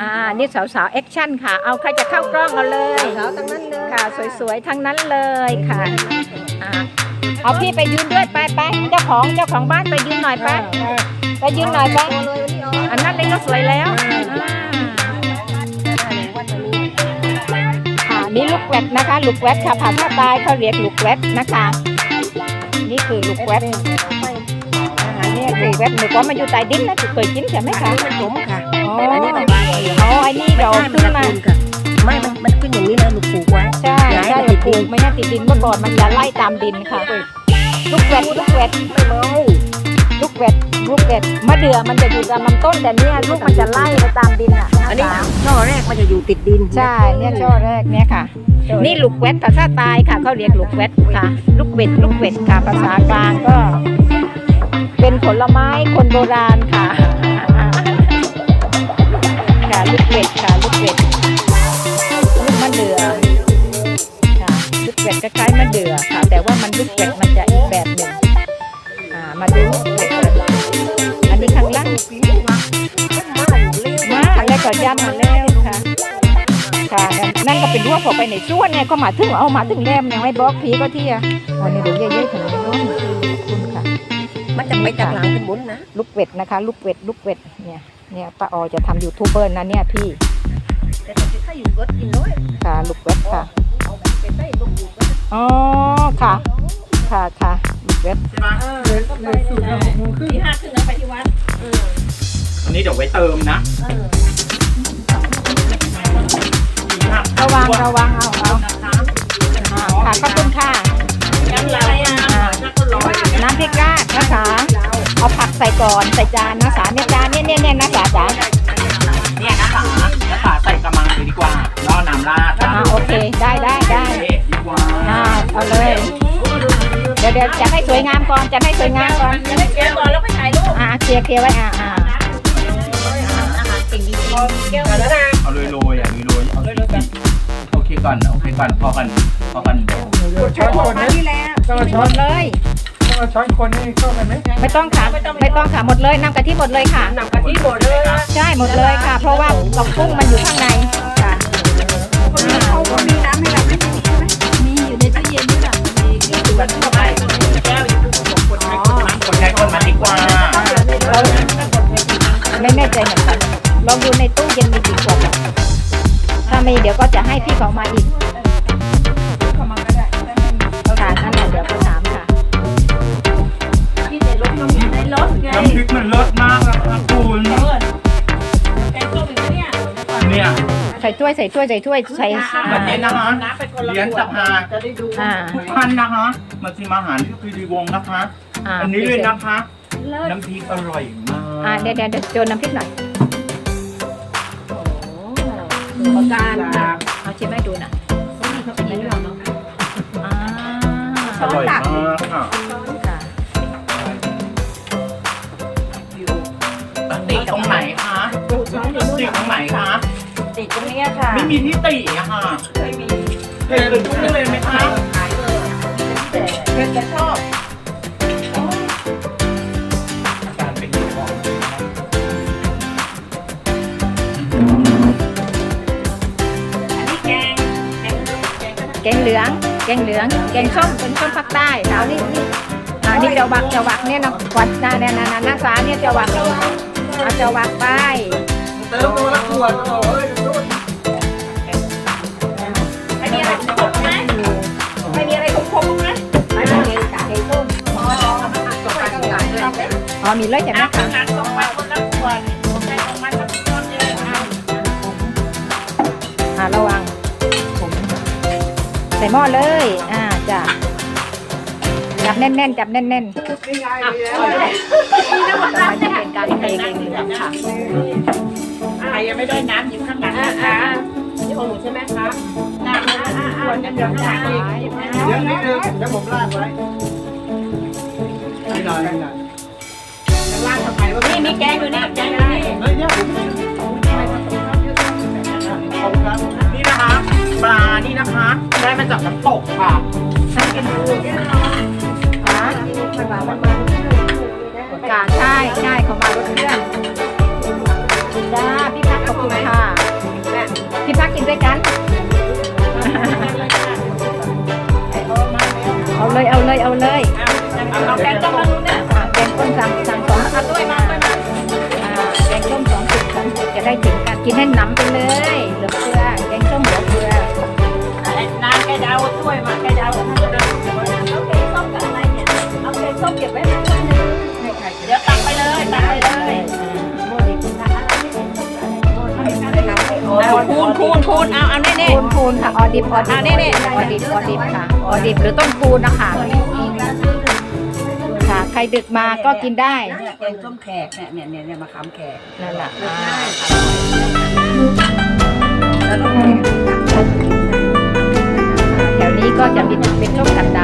อ่า นี่สาวๆแอคชั่นค่ะ เอาใครจะเข้ากล้องเอาเลยสาวทั้งนั้นเลยค่ะ สวยๆทั้งนั้นเลยค่ะอ่าเอาพี่ไปยืนด้วยไปไปเจ้าของเจ้าของบ้านไปยืนหน่อยไปไปยืนหน่อยไปตัวเลยวันนี้อ๋ออันนั้นเลยก็สวยแล้วอ่าค่ะนี่ลูกแวดนะคะลูกแวดค่ะภาษาใต้เขาเรียกลูกแวดนะคะ นี่คือลูกแวดอานี่คือแวดหนูก็มาอยู่ใต้ดินนะเคยกินใช่ไหมคะผสมค่ะ อ๋ออันนี้เป็นบ้านเราอ๋ออันนี้เราขึ้นมาค่ะไม่ มันมันขึ้นอย่างนี้นะหนูปลูกไว้ใช่ย้ายใช่มาติดดินปลูกไม่น่าติดดินเมื่อก่อนมันจะไล่ตามดินค่ะ ลูกแวดลูกแวดไม่เมาลูกแวดลูกแวดมะเดื่อมันจะอยู่ตามลำต้นแต่เนี่ยลูกมันจะไล่ไปตามดินอะอันนี้นะคะช่อแรกมันจะอยู่ติดดิน ใช่ เนี่ยช่อแรกเนี่ยค่ะ นี่ลูกแวดภาษาใต้ค่ะเขาเรียกลูกแวดค่ะ ลูกเวดลูกเวดค่ะภาษากลางก็ เป็นผลไม้คนโบราณค่ะค่ะ ลูกเวดค่ะลูกเวดลูกมะเดื่อค่ะลูกเวดคล้ายๆมะเดื่อค่ะ แต่ว่ามันลูกเวดมันจะอีกแบบหนึ่งอ่ามาดูลูกเวดกันอันนี้ข้างล่างมาแล้วก็ยัดมาแล้วค่ะค่ะนั่นก็เป็นรั้วพอไปในส่วนเนี่ยก็มาถึงเอามาถึงแรมยังไม่บล็อกผีก็ที่อะวันนี้เดี๋ยวเยอะๆขนาดนี้คุณค่ะ มันจะไปจากหลังเป็นบุญนะลูกเป็ดนะคะ ลูกเป็ดลูกเป็ดเนี่ยเนี่ยป้าออจะทำยูทูบเบอร์นะเนี่ยพี่แต่ถ้าอยู่ก็กินน้อยค่ะลูกเป็ดค่ะเอาไปใส่ลูกอยู่ก็อ๋อค่ะ ค่ะค่ะลูกเป็ดที่ห้าขึ้นแล้วไปที่วัดอันนี้เดี๋ยวไว้เติมนะระวังระวังเอาเอาอ่าค่ะขอบคุณค่ะ เอาผักใส่ก่อนใส่จานนะคะเนี่ยจานเนี่ยเนี่ยเนี่ยนะคะจานเนี่ยนะคะนะคะใส่กระมังเลยดีกว่าล่อน้ำราดอ่าโอเคได้ได้ได้เอ๊ะดีกว่าอ่าเอาเลย เดี๋ยวเดี๋ยวจะให้สวยงามก่อนจะให้สวยงามก่อนจะได้แกะก่อนแล้วไปถ่ายรูปอ่าเคลียร์เคลียร์ไว้อ่าอ่าอาหารสิ่งดีๆแก้วแล้วนะเอาโรยโรยๆอะโรยโรยๆเอาสิโอเคก่อนโอเคก่อนพอกันพอกันช้อนคนนี้นี่แหละต้องเอาหช้อมนดเลยต้อง เอาช้อนคนให้เข้ากันไหมไม่ต้องค่ะไม่ต้องค่ะหมดเลยน้ำกะทิหมดเลยค่ะหนังกะทิหมดเลยนะใช่หมดเลยค่ะ เพราะว่าตอกกุ้งมันอยู่ข้างในค่ะเขาก็มีน้ำให้เราไม่มีใช่ไหมมีอยู่ในตู้เย็นด้วยล่ะมันเข้าไปแก้วอยู่ทุกคนคนใช้คนมันคนใช้คนมันดีกว่าเราไม่แน่ใจเหมือนกันลองดูในตู้เย็นมีกี่ขวดถ้ามีเดี๋ยวก็จะให้พี่เขามาอีก ในรถก็มีในรถไงน้ำพริกมันเลิศมากนะครับคุณแกงส้มอยู่เนี่ยเนี่ยใส่ถ้วยใส่ถ้วยใส่ถ้วยใส่แบบนี้นะคะเลี้ยงสภาจะได้ดูอ่าทุกท่านนะคะมาชิมอาหารที่คือดีวงนะคะอ่าอันนี้เลยนะคะน้ำพริกอร่อยมากอ่าเดี๋ยวเดี๋ยวเดี๋ยวโจนน้ำพริกหน่อยประการค่ะเอาชิมให้ดูหน่อยอ่าอร่อยมากค่ะ ติดตรงไหนคะติดตรงไหนคะ ติดตรงนี้ค่ะไม่มีที่ติอะค่ะเคยมีเผ็ดเลยทุกเลยไหมคะขายเลยแต่เพื่อนจะชอบอาการเป็นยังไงบ้างอันนี้แกงแกงแกงก็ได้แกงเหลือง แกงเหลือง แกงส้มเป็นส้มภาคใต้ค่ะนี่นี่อ่านี่เจ้าวักเจ้าวักเนี่ยนะวัดนาเนี่ยนานานาสาเนี่ยเจ้าวัก เอาจ้าวักไปเติมตัวละขวดโอ้ยไม่มีอะไรขมไหมไม่มีอะไรขมๆไหมไม่เป็นไรค่ะไก่ต้มอ๋อเลยอ๋อมีเลยใช่ไหมน้ำคะงานตกไปคนละขวดใส่ลงมาสักต้นเยค่ะอ่าระวังผมใส่หม้อเลย อ่าจ้ะ จับแน่นๆจับแน่นๆนี่ไงต่อมาจะเป็นการเทแกงเหลืองค่ะใครยังไม่ได้น้ำอยู่ข้างหลังนะคะนี่ของหนูใช่ไหมคะน้ำอ่าอ่าอ่าเดี๋ยวข้างหลังอีกเดี๋ยวนิดนึงเดี๋ยวผมลากไว้ไม่หน่อยไม่หน่อยล่างทำไมวะนี่มีแกงอยู่นี่แกงอยู่นี่เฮ้ยเนี่ยผมไม่ขอบคุณครับนี่นะคะปลานี่นะคะ ได้มาจากน้ำตกค่ะอ่าค่ะใช่ใช่เขามารถเครื่องจ้าพี่พักขอบคุณค่ะพี่พักกินด้วยกัน เอาเลยเอาเลยเอาเลยเอาแกงต้มมาดูเนี่ยอ่าแกงต้มสั่งสั่งสองเอาด้วยมาด้วยมาแกงต้มสองสิบสองสิบจะได้ถึงกันกินให้หนำไปเลยเหลือเฟือแกงต้มเหลือเฟือน้ำแกจะเอาถ้วยมาแกจะเอาท่านจะเอา คูณคูณคูณเอาเอาแน่คูณคูณค่ะออดิบออดิบอ่านี่นี่ออดิบออดิบค่ะออดิบหรือต้มคูณนะคะค่ะใครดึกมาก็กินได้เนี่ยแกงส้มแขกเนี่ยเนี่ยเนี่ยมะขามแขกนั่นแหละอ่าแล้วก็แถวนี้ก็จะเป็นเป็นส้มกันดา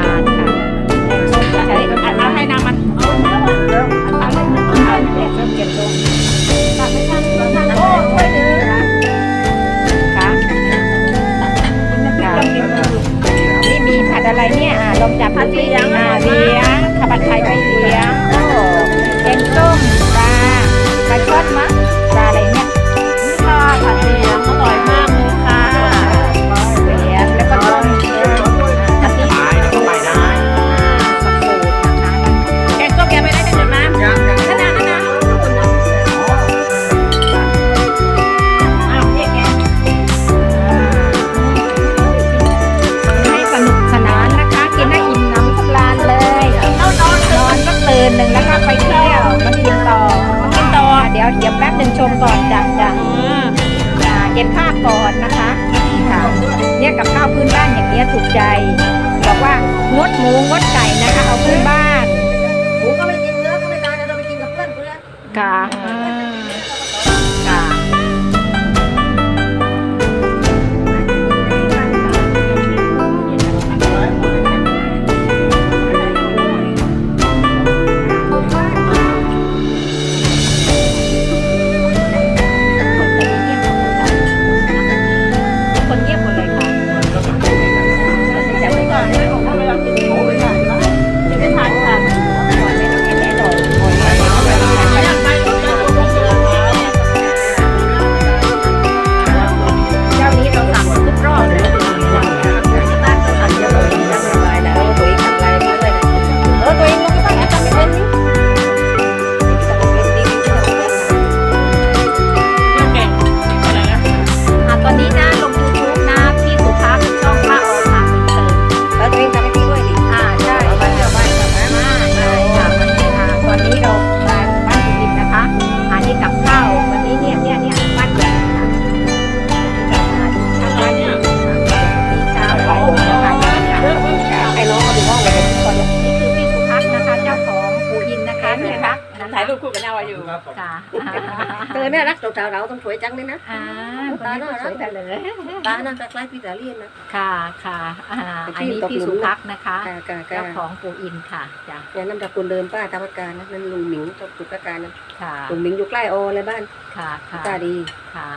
ชมก่อนจ้ะจ้ะอ่าเย็นภาพก่อนนะคะค่ะเนี่ยกับข้าวพื้นบ้านอย่างเนี้ยถูกใจบอกว่างดหมูงดไก่นะคะเอาพื้นบ้านหมูก็ไม่กินเนื้อก็ไม่ตายเราไปกินกับเพื่อนเพื่อนค่ะอืมค่ะ เธอเนี่ยรักสาวๆเราต้องสวยจังเลยนะอ่าคนนี้ก็สวยแต่เลย ตาหน้าคล้ายพี่สาลีนนะ ค่ะค่ะอ่าอันนี้พี่สุพัฒน์นะคะกากาเจ้าของปูอินค่ะจ้ะเนี่ยน้ำตาคุณเดิมป้าตามอาการนะนั่นลุงหมิงต้องสุดอาการนะค่ะลุงหมิงอยู่ใกล้โอเลยบ้านค่ะค่ะตาดีค่ะ